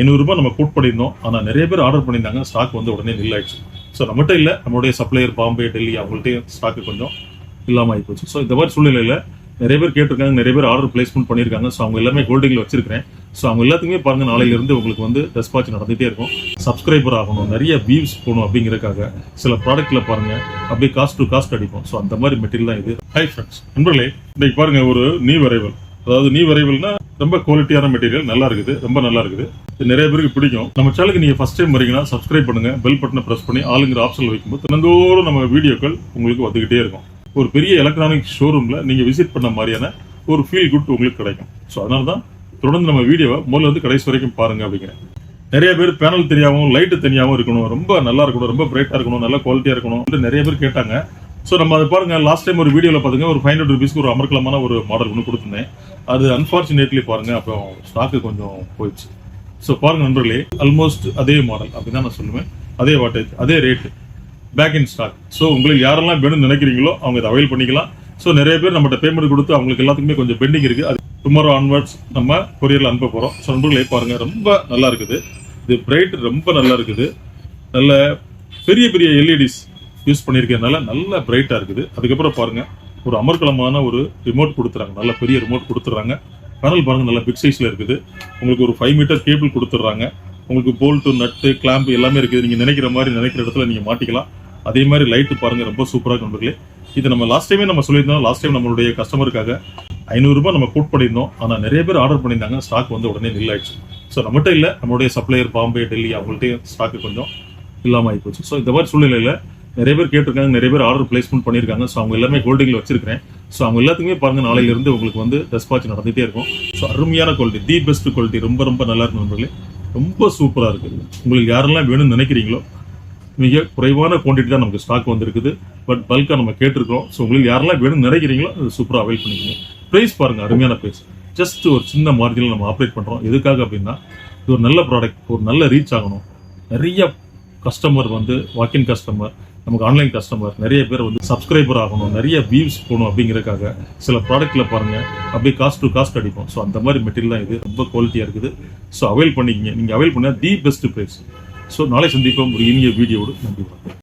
ஐநூறுரூபா நம்ம கூட் பண்ணியிருந்தோம். ஆனால் நிறைய பேர் ஆர்டர் பண்ணியிருந்தாங்க. ஸ்டாக் வந்து உடனே நில்லாயிடுச்சு ஸோ நம்மகிட்ட இல்லை. நம்மளுடைய சப்ளையர் பாம்பே டெல்லி அவங்கள்ட்டையும் ஸ்டாக்கு கொஞ்சம் இல்லாமல் ஆகிப்போச்சு ஸோ இந்த மாதிரி சூழ்நிலையில் நிறைய பேர் கேட்டிருக்காங்க. நிறைய பேர் ஆர்டர் பிளேஸ்மெண்ட் பண்ணியிருக்காங்க. ஸோ அவங்க எல்லாமே ஹோல்டிங்கில் வச்சிருக்கிறேன். ஸோ அவங்க எல்லாத்துக்குமே பாருங்கள் நாளையிலேருந்து உங்களுக்கு வந்து டெஸ்பாச் நடந்துகிட்டே இருக்கும். சப்ஸ்கிரைபர் ஆகணும். நிறைய வியூஸ் போகணும் அப்படிங்கிறக்காக சில ப்ராடக்ட்டில் பாருங்கள் அப்படியே காஸ்ட் டு காஸ்ட் அடிப்போம். ஸோ அந்த மாதிரி மெட்டீரியல் தான் இது. ஹை ஃப்ரெண்ட்ஸ் நண்பர்களே இன்றைக்கு பாருங்கள் ஒரு நீ வரைவல் அதாவது நீ வரைவல்னா ரொம்ப குவாலிட்டியான மெட்டீரியல் நல்லா இருக்குது ரொம்ப நல்லா இருக்குது. இது நிறைய பேருக்கு பிடிக்கும். நம்ம சேனலுக்கு நீங்கள் ஃபஸ்ட் டைம் வரீங்கன்னா சப்ஸ்கிரைப் பண்ணுங்க பெல் பட்டனை பிரஸ் பண்ணி ஆளுங்கிற ஆப்ஷன் வைக்கும்போது தினந்தோறும் நம்ம வீடியோக்கள் உங்களுக்கு வந்துகிட்டே இருக்கும். ஒரு பெரிய எலக்ட்ரானிக் ஷோரூமில் நீங்கள் விசிட் பண்ண மாதிரியான ஒரு ஃபீல் குட் உங்களுக்கு கிடைக்கும். ஸோ அதனால தான் தொடர்ந்து நம்ம வீடியோவை முதல்ல வந்து கடைசி வரைக்கும் பாருங்க அப்படிங்கிறேன். நிறைய பேர் பேனல் தெரியாமல் லைட்டு தனியாகவும் இருக்கணும். ரொம்ப நல்லா இருக்கணும் ரொம்ப பிரைட்டாக இருக்கணும் நல்ல குவாலிட்டியாக இருக்கணும் நிறைய பேர் கேட்டாங்க. ஸோ நம்ம அதை பாருங்க லாஸ்ட் டைம் ஒரு வீடியோவில் பார்த்துங்க ஒரு ஃபைவ் ஹண்ட்ரட் ருபீஸ்க்கு ஒரு அமர்க்கலமான ஒரு மாடல் ஒன்று கொடுத்துருந்தேன். அது அன்பார்ச்சுனேட்லி பாருங்க அப்புறம் ஸ்டாக்கு கொஞ்சம் போயிடுச்சு. ஸோ பாருங்க நண்பர்களே ஆல்மோஸ்ட் அதே மாடல் அப்படிதான் நான் சொல்லுவேன். அதே வாட்டேஜ் அதே rate back in stock so உங்களுக்கு யாரெல்லாம் வேணும்னு நினைக்கிறீங்களோ அவங்க இதை அவைல் பண்ணிக்கலாம். ஸோ நிறைய பேர் நம்மகிட்ட பேமெண்ட் கொடுத்து அவங்களுக்கு எல்லாத்துக்குமே கொஞ்சம் பெண்டிங் இருக்குது அது டுமாரோ ஆன்வர்ட்ஸ் நம்ம கொரியரில் அனுப்ப போகிறோம் ஸோ நண்பர்களே பாருங்கள் ரொம்ப நல்லா இருக்குது. இது பிரைட் ரொம்ப நல்லா இருக்குது. நல்ல பெரிய பெரிய எல்இடிஸ் யூஸ் பண்ணியிருக்கிறதுனால நல்ல பிரைட்டாக இருக்குது. அதுக்கப்புறம் பாருங்கள் ஒரு அமர்கலமான ஒரு ரிமோட் கொடுத்துறாங்க. நல்ல பெரிய ரிமோட் கொடுத்துட்றாங்க பேனல் பாருங்கள் நல்ல பிக் சைஸில் இருக்குது. உங்களுக்கு ஒரு ஃபைவ் மீட்டர் கேபிள் கொடுத்துட்றாங்க. உங்களுக்கு போல்ட்டு நட்டு கிளாம்ப் எல்லாமே இருக்குது. நீங்கள் நினைக்கிற மாதிரி நினைக்கிற இடத்துல நீங்கள் மாட்டிக்கலாம். அதே மாதிரி லைட்டு பாருங்க ரொம்ப சூப்பராக நண்பர்களே. இது நம்ம லாஸ்ட் டைமே நம்ம சொல்லியிருந்தோம். லாஸ்ட் டைம் நம்மளுடைய கஸ்டமருக்காக ஐநூறுரூபா நம்ம கூட் பண்ணியிருந்தோம். ஆனால் நிறைய பேர் ஆர்டர் பண்ணியிருந்தாங்க. ஸ்டாக் வந்து உடனே நில்லாயிடுச்சு. ஸோ நம்மகிட்ட இல்லை. நம்மளுடைய சப்ளையர் பாம்பே டெல்லி அவங்கள்ட்டையும் ஸ்டாக்கு கொஞ்சம் இல்லாமல் ஆகிப்போச்சு ஸோ இந்த மாதிரி சூழ்நிலையில் நிறைய பேர் கேட்டிருக்காங்க நிறைய பேர் ஆர்டர் பிளேஸ்மெண்ட் பண்ணியிருக்காங்க. ஸோ அவங்க எல்லாமே ஹோல்டிங்கில் வச்சிருக்கிறேன். ஸோ அவங்க எல்லாத்துக்குமே பாருங்க நாளையிலிருந்து உங்களுக்கு வந்து டெஸ்பாச் நடந்துகிட்டே இருக்கும். ஸோ அருமையான குவாலிட்டி தி பெஸ்ட் குவாலிட்டி ரொம்ப ரொம்ப நல்லா இருக்கும் நண்பர்களே. ரொம்ப சூப்பராக இருக்குது உங்களுக்கு யாரெல்லாம் வேணும்னு நினைக்கிறீங்களோ மிக குறைவான குவான்டிட்டி தான் நமக்கு ஸ்டாக் வந்திருக்குது. பட் பல்காக நம்ம கேட்டிருக்கோம் ஸோ உங்களுக்கு யாரெல்லாம் வேணும்னு நினைக்கிறீங்களோ அது சூப்பராக அவைல் பண்ணிக்கோங்க. ப்ரைஸ் பாருங்கள் அருமையான ப்ரைஸ் ஜஸ்ட் ஒரு சின்ன மார்ஜினில் நம்ம ஆப்ரேட் பண்ணுறோம் எதுக்காக அப்படின்னா இது ஒரு நல்ல ப்ராடக்ட் ஒரு நல்ல ரீச் ஆகணும். நிறைய கஸ்டமர் வந்து வாக்கின் கஸ்டமர் நமக்கு ஆன்லைன் கஸ்டமர் நிறைய பேர் வந்து சப்ஸ்கிரைபர் ஆகணும் நிறைய வியூஸ் போகணும் அப்படிங்கிறதுக்காக சில ப்ராடக்ட்ல பாருங்க. அப்படியே காஸ்ட் டு காஸ்ட் அடிப்போம். ஸோ அந்த மாதிரி மெட்டீரியல் தான் இது. ரொம்ப குவாலிட்டியா இருக்குது. ஸோ அவைல் பண்ணிக்கிங்க. நீங்க அவைல் பண்ணா தி பெஸ்ட் பிரைஸ் ஸோ நாளை சந்திப்போம். ஒரு இனிய வீடியோடு நன்றி.